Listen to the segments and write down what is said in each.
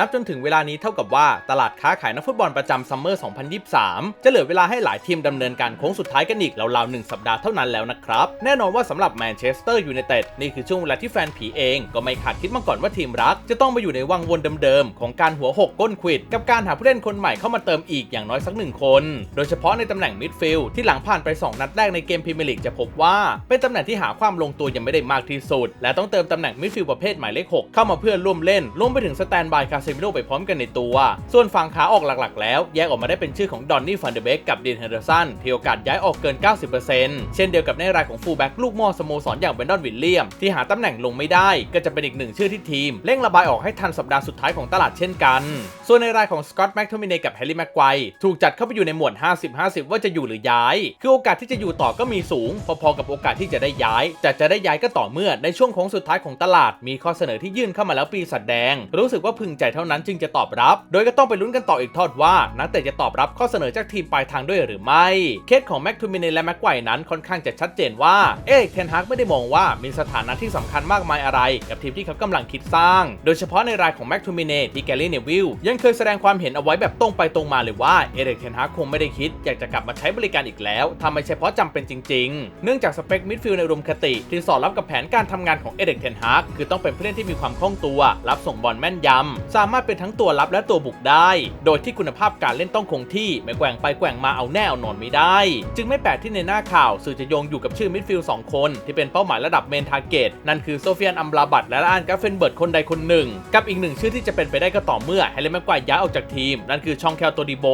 นับจนถึงเวลานี้เท่ากับว่าตลาดค้าขายนักฟุตบอลประจำซัมเมอร์ 2023 จะเหลือเวลาให้หลายทีมดำเนินการโค้งสุดท้ายกันอีกราวๆหนึ่งสัปดาห์เท่านั้นแล้วนะครับ แน่นอนว่าสำหรับแมนเชสเตอร์ยูไนเต็ดนี่คือช่วงเวลาที่แฟนผีเองก็ไม่คาดคิดมาก่อนว่าทีมรัก จะต้องมาอยู่ในวังวนเดิมๆของการหัวหกก้นควิด กับการหาผู้เล่นคนใหม่เข้ามาเติมอีกอย่างน้อยสักหนึ่งคน โดยเฉพาะในตำแหน่งมิดฟิลด์ที่หลังผ่านไป 2 นัดแรกในเกมพรีเมียร์ลีกจะพบว่า เป็นตำแหน่งที่หาความลงตัวยังไม่ได้มากที่สุด และต้องเติมตำแหน่งมิดฟิลด์ประเภทหมายเลข6เข้ามาเพื่อร่วมเล่นรวมไปถึงสแตนบายคาเซมิโลไปพร้อมกันในตัว ส่วนฝั่งขาออกหลักๆ แล้ว แยกออกมาได้เป็นชื่อของดอนนี่ฟันเดเบกกับดินเฮเดอร์สันที่โอกาสย้ายออกเกิน 90%เช่นเดียวกับในรายของฟูลแบ็กลูกม่อสโมสรอย่างเบนดอนวิลเลียม ที่หาตำแหน่งลงไม่ได้ก็จะเป็นอีกหนึ่งชื่อที่ทีมเร่งระบายออกให้ทันสัปดาห์สุดท้ายของตลาดเช่นกัน ส่วนในรายของสกอตต์แม็กโทมิเนกับแฮร์รี่แม็กไกวถูกจัดเข้าไปอยู่ในหมวด 50-50 ว่าจะอยู่หรือย้าย คือโอกาสที่จะอยู่ต่อก็มีสูง พอๆกับโอกาสที่จะได้ย้าย แต่จะได้ย้ายก็ต่อเมื่อในช่วงของสุดท้ายของตลาดมีข้อเสนอที่ยื่นเข้ามาแล้วปีศาจแดง รู้สึกว่าพึงใจเท่านั้นจึงจะตอบรับ โดยก็ต้องไปลุ้นกันต่ออีกทอดว่า นักเตะจะตอบรับข้อเสนอจากทีมปลายทางด้วยหรือไม่ เคสของแม็กทูมินและแม็กไกวนั้นค่อนข้างจะชัดเจนว่าเอริกเทนฮากไม่ได้มองว่ามีสถานะที่สำคัญมากมายอะไร กับทีมที่เขากำลังคิดสร้าง โดยเฉพาะในรายของแม็กทูมินที่แกลลี่เนวิลยังเคยแสดงความเห็นเอาไว้แบบตรงไปตรงมาเลยว่าเอริกเทนฮากคงไม่ได้คิด อยากจะกลับมาใช้บริการอีกแล้วทำไม่ใช่เพราะจำเป็นจริง ๆ เนื่องจากสเปคมิดฟิลด์ในอุมคติที่สอดรับกับแผนการทำงานของเอริกเทนฮากคือต้องเป็นผู้เล่นที่มีความคล่องตัว รับส่งบอลแม่นยำสามารถเป็นทั้งตัวรับและตัวบุกได้ โดยที่คุณภาพการเล่นต้องคงที่ไม่แกว่งไปแกว่งมาเอาแน่เอานอนไม่ได้ จึงไม่แปลกที่ในหน้าข่าวสื่อจะโยงอยู่กับชื่อมิดฟิลด์สองคน ที่เป็นเป้าหมายระดับเมนทาร์เกตนั่นคือโซเฟียนอัมบราบัตและอานกาเฟนเบิร์ดคนใดคนหนึ่ง กับอีกหนึ่งชื่อที่จะเป็นไปได้ก็ต่อเมื่อแฮร์รี่แม็กควายย้ายออกจากทีม นั่นคือช่องแคลโตดิโบ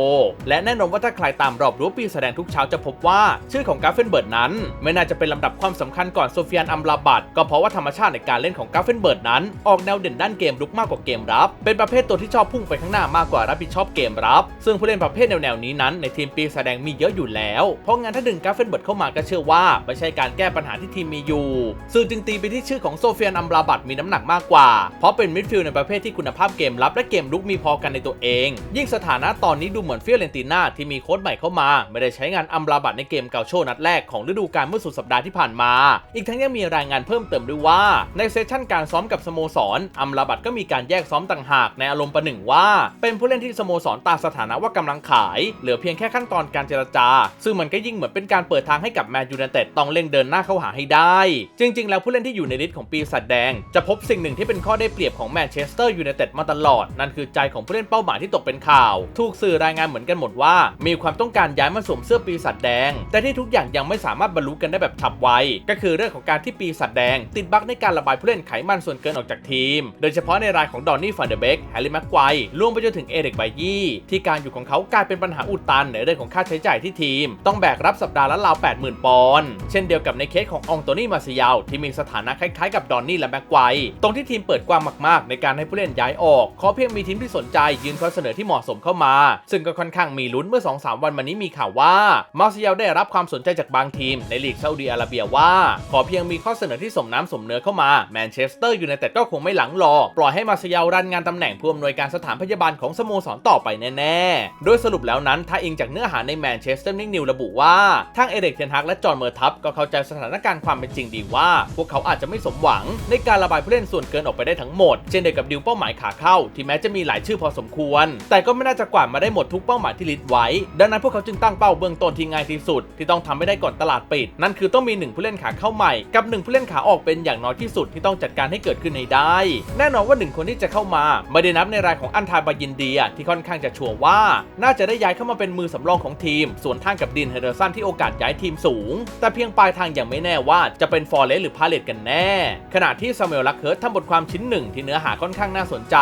และแน่นอนว่าถ้าใครตามรอบรู้ปีแสดงทุกเช้าจะพบว่า ชื่อของกาเฟนเบิร์ดนั้น ไม่น่าจะเป็นลำดับความสำคัญก่อนโซเฟียนอัมบราบัตก็เพราะว่าธรรมชาติในการเล่นของกาเฟนเบิร์ดนั้น ออกแนวเด่นด้านเกมรุกมากกว่าเกมรับเป็นประเภทตัวที่ชอบพุ่งไปข้างหน้ามากกว่ารับผิดชอบเกมรับ ซึ่งผู้เล่นประเภทแนวๆนี้นั้นในทีมปีแสดงมีเยอะอยู่แล้ว เพราะงั้นถ้าดึงกาเฟนเบิร์ดเข้ามาก็เชื่อว่า ไม่ใช่การแก้ปัญหาที่ทีมมีอยู่สื่อจึงตีไปที่ชื่อของโซเฟียนอัมราบัตมีน้ำหนักมากกว่า เพราะเป็นมิดฟิลด์ในประเภทที่คุณภาพเกมรับและเกมรุกมีพอกันในตัวเอง ยิ่งสถานะตอนนี้ดูเหมือนเฟียเรนติน่าที่มีโค้ชใหม่เข้ามา ไม่ได้ใช้งานอัมราบัตในเกมเกาโชนัดแรกของฤดูกาลเมื่อสุดสัปดาห์ที่ผ่านมา อีกทั้งยังมีรายงานเพิ่มเติมด้วยว่าในเซสชั่นการซ้อมกับสโมสรอัมราบัตก็มีการแยกซ้อมต่างหากในอารมณ์ประหนึ่งว่า เป็นผู้เล่นที่สโมสรตาสถานะว่ากำลังขาย เหลือเพียงแค่ขั้นตอนการเจรจา ซึ่งมันก็ยิ่งเหมือนเป็นการเปิดทางให้กับแมนยูไนเต็ดต้องเร่งเดินหน้าเข้าหาให้ได้ จริง ๆ แล้วผู้เล่นที่อยู่ในลิสต์ของปีศาจแดง จะพบสิ่งหนึ่งที่เป็นข้อได้เปรียบของแมนเชสเตอร์ยูไนเต็ดมาตลอด นั่นคือใจของผู้เล่นเป้าหมายที่ตกเป็นข่าว ถูกสื่อรายงานเหมือนกันหมดว่า มีความต้องการย้ายมาสวมเสื้อปีศาจแดง แต่ที่ทุกอย่างยังไม่สามารถบรรลุกันได้แบบฉับไว ก็คือเรื่องของการที่ปีศาจแดง ติดบั๊กในการระบายผู้เล่นไขมันส่วนเกินออกจากทีม โดยเฉพาะในรายของดอนนี่ฟันเดเบกแฮร์รี่แม็กไกวรวมไปจนถึงเอเด็กไบยี่ที่การอยู่ของเขากลายเป็นปัญหาอุดตันในเรื่องของค่าใช้จ่ายที่ทีม ต้องแบกรับสัปดาห์ละราว 80,000 ปอนด์เช่นเดียวกับในเคสขององโตนี่มาซิยาลที่มีสถานะคล้ายๆกับดอนนี่และแม็กไกวตรงที่ทีมเปิดกว้างมากๆ ในการให้ผู้เล่นย้ายออกขอเพียงมีทีมที่สนใจยื่นข้อเสนอที่เหมาะสมเข้ามา ซึ่งก็ค่อนข้างมีลุ้นเมื่อ 2-3 วันมานี้มีข่าวว่ามาซิยาลได้รับความสนใจจากบางทีมในลีกซาอุดิอาระเบียว่า ขอเพียงมีข้อเสนอที่สมน้ำสมเนื้อเข้ามาแมนเชสเตอร์ยูไนเต็ดก็คงไม่หลังรอปล่อยให้มาซิยาลรันงานตำแหน่งผู้อำนวยการสถานพยาบาลของสโมสรต่อไปแน่ๆ โดยสรุปแล้วนั้นถ้าอิงจากเนื้อหาในแมนเชสเตอร์นิกนิวระบุว่าทั้งเอเด็กเทนฮักและจอห์นเมอร์ทับก็เข้าใจสถานการณ์ความเป็นจริงดีว่า พวกเขาอาจจะไม่สมหวัง ในการระบายผู้เล่นส่วนเกินออกไปได้ทั้งหมด เช่นเดียวกับดิวเป้าหมายขาเข้า ที่แม้จะมีหลายชื่อพอสมควร แต่ก็ไม่น่าจะกวาดมาได้หมดทุกเป้าหมายที่ลิสต์ไว้ ดังนั้นพวกเขาจึงตั้งเป้าเบื้องต้นที่ง่ายที่สุด ที่ต้องทำให้ได้ก่อนตลาดปิด นั่นคือต้องมีหนึ่งผู้เล่นขาเข้าใหม่กับหนึ่งผู้เล่นขาออกเป็นอย่างน้อยที่สุดที่ต้องจัดการให้เกิดขึ้นให้ได้ แน่นอนว่าหนึ่งคนที่จะเข้ามาไม่ได้นับในรายของอันทาบายินเดียที่ค่อนข้างจะชัวร์ว่า น่าจะได้ย้ายเข้ามาเป็นมือสำรองของทีม ส่วนทางกับดินเฮเดอร์สันที่โอกาสย้ายทีมสูง แต่เพียงปลายทางอยังไม่แน่ว่าจะเป็นฟอร์เรสหรือพาเลตกันแน่ ขณะที่ซามูเอลลักเคิร์ททำบทความชิ้นหนึ่งที่เนื้อหาค่อนข้างน่าสนใจ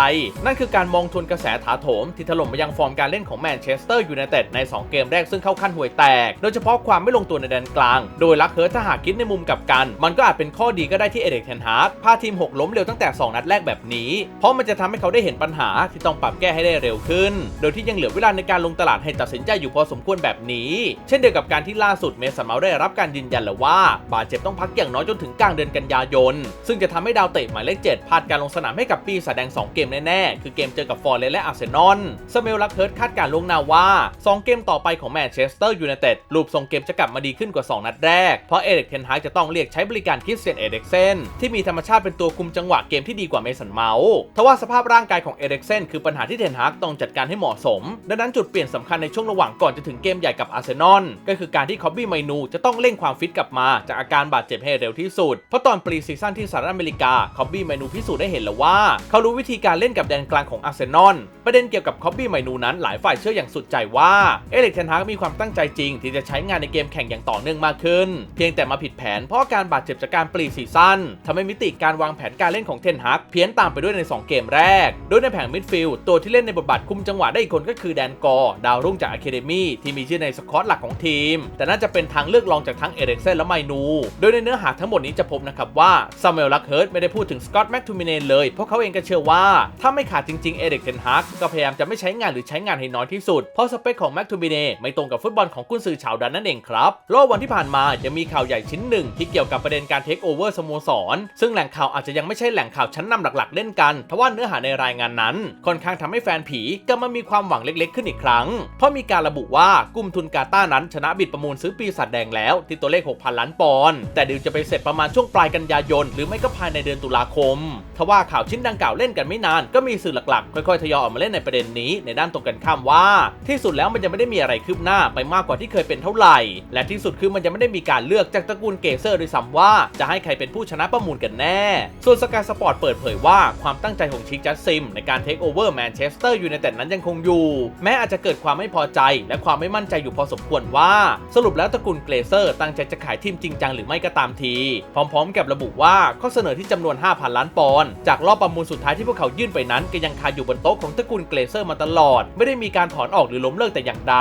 นั่นคือการมองทวนกระแสถาโถมที่ถล่มไปยังฟอร์มการเล่นของแมนเชสเตอร์ยูไนเต็ดใน 2 เกมแรกซึ่งเข้าขั้นห่วยแตก โดยเฉพาะความไม่ลงตัวในแดนกลาง โดยลักเคิร์ทถ้าหากคิดในมุมกับกัน มันก็อาจเป็นข้อดีก็ได้ที่เอเด็กเทนฮาร์ดพาทีมหกล้มเร็วตั้งแต่ 2 นัดแรกแบบนี้ เพราะมันจะทำให้เขาได้เห็นปัญหาที่ต้องปรับแก้ให้ได้เร็วขึ้น โดยที่ยังเหลือเวลาในการลงตลาดให้ตัดสินใจอยู่พอสมควรแบบนี้ เช่นเดียวกับการที่ล่าสุดเมสันเมาได้รับการยืนยันแล้วว่า บาดเจ็บต้องพักอย่างน้อยจนถึงกลางเดือนกันยายน ซึ่งจะทำให้ดาวเตะหมายเลข7พลาดการลงสนามให้กับปีศาจแดง 2 เกมแน่ๆ คือเกมเจอกับฟอร์เรสและอาร์เซนอลสเมลลักเคิร์ดคาดการ์ล่วงหน้าว่า 2 เกมต่อไปของแมนเชสเตอร์ยูไนเต็ดรูปทรงเกมจะกลับมาดีขึ้นกว่า 2 นัดแรก เพราะเอเด็กเทนฮากจะต้องเรียกใช้บริการคริสเตียนเอเด็กเซนที่มีธรรมชาติเป็นตัวคุมจังหวะเกมที่ดีกว่าเมสันเมาส์ทว่าสภาพร่างางกายของเอริกเซนคือปัญหาที่เทนฮากต้องจัดการให้เหมาะสม ดังนั้นจุดเปลี่ยนสำคัญในช่วงระหว่างก่อนจะถึงเกมใหญ่กับอาร์เซนอลก็คือการที่คอบบี้ไมนูจะต้องเร่งความฟิตกลับมาจากอาการบาดเจ็บให้เร็วที่สุด เพราะตอนปรีซีซั่นที่สหรัฐอเมริกาคอบบี้ไมนูพิสูจน์ได้เห็นแล้วว่า เขารู้วิธีการเล่นกับแดนกลางของอาร์เซนอลประเด็นเกี่ยวกับคอบบี้ไมนูนั้นหลายฝ่ายเชื่ออย่างสุดใจว่าเอริกเทนฮากมีความตั้งใจจริง ที่จะใช้งานในเกมแข่งอย่างต่อเนื่องมากขึ้น เพียงแต่มาผิดแผนเพราะการบาดเจ็บจากการปรีซีซั่นทำให้มิติการวางแผนการเล่นของเทนฮากเพี้ยนตามไปด้วยใน 2 เกมแรกโดยในแผงมิดฟิลด์ตัวที่เล่นในบทบาทคุมจังหวะได้อีกคนก็คือแดนกอร์ดาวรุ่งจากอะคาเดมี่ที่มีชื่อในสกอตหลักของทีม แต่น่าจะเป็นทางเลือกรองจากทั้งเอริกเซนและไมนู โดยในเนื้อหาทั้งหมดนี้จะพบนะครับว่าซามูเอลลักเฮิร์ตไม่ได้พูดถึงสกอตแม็กทูมิเนนเลย เพราะเขาเองก็เชื่อว่า ถ้าไม่ขาดจริงๆเอริกเทนฮากก็พยายามจะไม่ใช้งานหรือใช้งานให้น้อยที่สุด เพราะสเปคของแม็กทูมิเนไม่ตรงกับฟุตบอลของกุนซือชาวดันนั่นเองครับโลกวันที่ผ่านมายังมีข่าวใหญ่ชิ้นหนึ่งที่เกี่ยวกับประเด็นการเทคโอเวอร์สโมสรซึ่งแหล่งข่าวอาจจะยังไม่ใช่แหล่งข่าวชั้นนำหลักๆ เล่นกันทว่าเนื้อหาในรายงานนั้น ค่อนข้างทำให้แฟนผีกลับมามีความหวังเล็กๆขึ้นอีกครั้ง เพราะมีการระบุว่ากลุ่มทุนกาต้านั้นชนะบิดประมูลซื้อปีศาจแดงแล้วที่ตัวเลข 6,000 ล้านปอนด์แต่ดีลจะไปเสร็จประมาณช่วงปลายกันยายน หรือไม่ก็ภายในเดือนตุลาคมทว่าข่าวชิ้นดังกล่าวเล่นกันไม่นานก็มีสื่อหลักๆ ค่อยๆทยอยออกมาเล่นในประเด็นนี้ ในด้านตรงกันข้ามว่า ที่สุดแล้วมันยังไม่ได้มีอะไรคืบหน้าไปมากกว่าที่เคยเป็นเท่าไหร่ และที่สุดคือมันยังไม่ได้มีการเลือกจากตระกูลเกเซอร์ด้วยซ้ำว่าจะให้ใครเป็นผู้ชนะประมูลกันแน่ ส่วนสกายสปอร์ตเปิดเผยว่าความตั้งใจของชิคจัสซมในการเทคโอเวอร์แมนเชสเตอร์ยูไนเต็ดนั้นยังคงอยู่ แม้อาจจะเกิดความไม่พอใจ และความไม่มั่นใจอยู่พอสมควรว่า สรุปแล้วตระกูลเกรเซอร์ตั้งใจจะขายทีมจริงจังหรือไม่ก็ตามที พร้อมๆ กับระบุว่าข้อเสนอที่จำนวน 5,000 ล้านปอนด์จากรอบประมูลสุดท้ายที่พวกเขายื่นไปนั้นก็ยังคาอยู่บนโต๊ะของตระกูลเกรเซอร์มาตลอด ไม่ได้มีการถอนออกหรือล้มเลิกแต่อย่างใด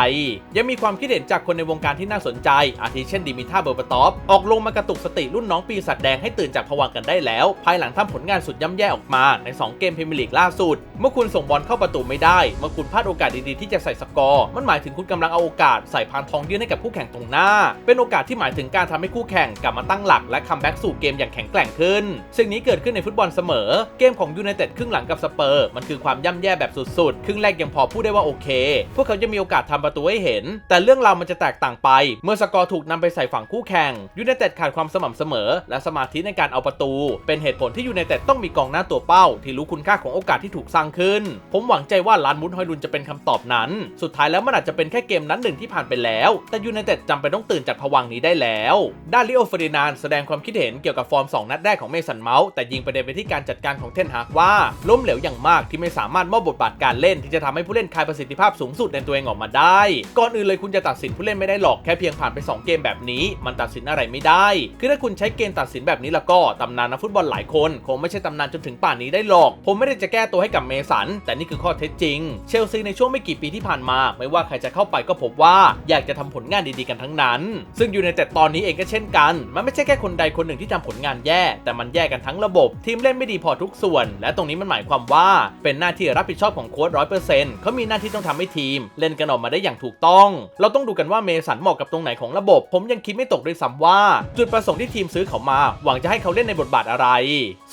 ยังมีความคิดเห็นจากคนในวงการที่น่าสนใจ อาทิเช่นดิมิท่าเบอร์บตอฟออกลงมากระตุกสติรุ่นน้องปีศาจแดงให้ตื่นจากผวังกันได้แล้ว ภายหลังทำผลงานสุดย่ำแย่ออกมาใน 2 เกมพรีเมียร์ลีกล่าสุด เมื่อคุณส่งบอลเข้าประตูไม่ได้ เมื่อคุณพลาดโอกาสดีๆที่จะใส่สกอร์มันหมายถึงคุณกำลังเอาโอกาสใส่พานทองยื่นให้กับคู่แข่งตรงหน้า เป็นโอกาสที่หมายถึงการทำให้คู่แข่งกลับมาตั้งหลักและคัมแบ็กสู่เกมอย่างแข็งแกร่งขึ้น สิ่งนี้เกิดขึ้นในฟุตบอลเสมอ เกมของยูไนเต็ดครึ่งหลังกับสเปอร์มันคือความย่ำแย่แบบสุดๆ ครึ่งแรกยังพอพูดได้ว่าโอเค พวกเขาจะมีโอกาสทำประตูให้เห็น แต่เรื่องราวมันจะแตกต่างไป เมื่อสกอร์ถูกนำไปใส่ฝั่งคู่แข่งยูไนเต็ดขาดความสม่ำเสมอ และสมาธิในการเอาประตู เป็นเหตุผลที่ยูไนเต็ดต้องมีกองหน้าตัวเป้าที่รู้คุณค่าของโอกาสที่ถูกสร้างขึ้น ผมหวังใจว่าลานมุนฮอยลุนจะเป็นคำตอบนั้น สุดท้ายแล้วมันอาจจะเป็นแค่เกมนั้นหนึ่งที่ผ่านไปแล้ว แต่ยูไนเต็ดจำเป็นต้องตื่นจากผวังนี้ได้แล้วด้านลิโอเฟอร์ดินานแสดงความคิดเห็นเกี่ยวกับฟอร์ม 2 นัดแรกของเมสันเมาส์แต่ยิงประเด็นไปที่การจัดการของเทนฮากว่า ล้มเหลวอย่างมากที่ไม่สามารถมอบบทบาทการเล่นที่จะทำให้ผู้เล่นคลายประสิทธิภาพสูงสุดในตัวเองออกมาได้ ก่อนอื่นเลยคุณจะตัดสินผู้เล่นไม่ได้หรอกแค่เพียงผ่านไป 2 เกมแบบนี้ มันตัดสินอะไรไม่ได้ คือถ้าคุณใช้เกณฑ์ตัดสินแบบนี้แล้วก็ตำนานนักฟุตบอลหลายคน คงไม่ใช่ตำนานจนถึงป่านนี้ได้หรอก ผมไม่ได้จะแก้ตัวให้กับเมสัน แต่นี่คือข้อเท็จจริง เชลซีในช่วงไม่กี่ปีที่ผ่านมา ไม่ว่าใครจะเข้าไปก็พบว่าอยากจะทำผลงานดีๆกันทั้งนั้น ซึ่งอยูไนเต็ดตอนนี้เองก็เช่นกัน มันไม่ใช่แค่คนใดคนหนึ่งที่ทำผลงานแย่ แต่มันแย่กันทั้งระบบ ทีมเล่นไม่ดีพอทุกส่วน และตรงนี้มันหมายความว่าเป็นหน้าที่รับผิดชอบของโค้ชร้อยเปอร์เซ็นต์เขามีหน้าที่ต้องทำให้ทีม เล่นกันออกมาได้อย่างถูกต้อง เราต้องดูกันว่าเมสันเหมาะกับตรงไหนของระบบ ผมยังคิดไม่ตกด้วยซ้ำว่า จุดประสงค์ที่ทีมซื้อเขามา หวังจะให้เขาเล่นในบทบาทอะไร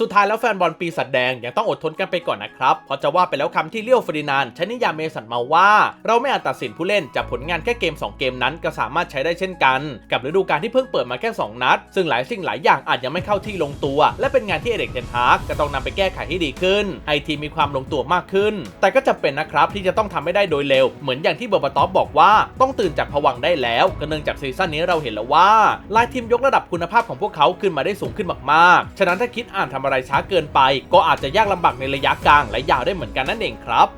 สุดท้ายแล้วแฟนบอลปีศาจแดงยังต้องอดทนกันไปก่อนนะครับ เพราะจะว่าไปแล้วคำที่เลี้ยวฟรินานใช้นิยามเมสันมาว่า เราไม่อาจตัดสินผู้เล่นจากผลงานแค่เกม 2 เกมนั้น ก็สามารถใช้ได้เช่นกัน กับฤดูกาลที่เพิ่งเปิดมาแค่ 2 นัด ซึ่งหลายสิ่งหลายอย่างอาจยังไม่เข้าที่ลงตัว และเป็นงานที่เอเด็กเทนฮากก็ต้องนำไปแก้ไขให้ดีขึ้นให้ทีมมีความลงตัวมากขึ้น แต่ก็จะเป็นนะครับที่จะต้องทำให้ได้โดยเร็ว เหมือนอย่างที่เบอร์บาตอฟบอกว่าต้องตื่นจากผวังได้แล้วก็เนื่องจากซีซั่นนี้เราเห็นแล้วว่าลายทีมยกระดับคุณภาพของพวกเขาขึ้นมาได้สูงขึ้นมากๆ ฉะนั้นถ้าคิดอ่านทำอะไรช้าเกินไป ก็อาจจะยากลำบากในระยะกลางและยาวได้เหมือนกันนั่นเองครับ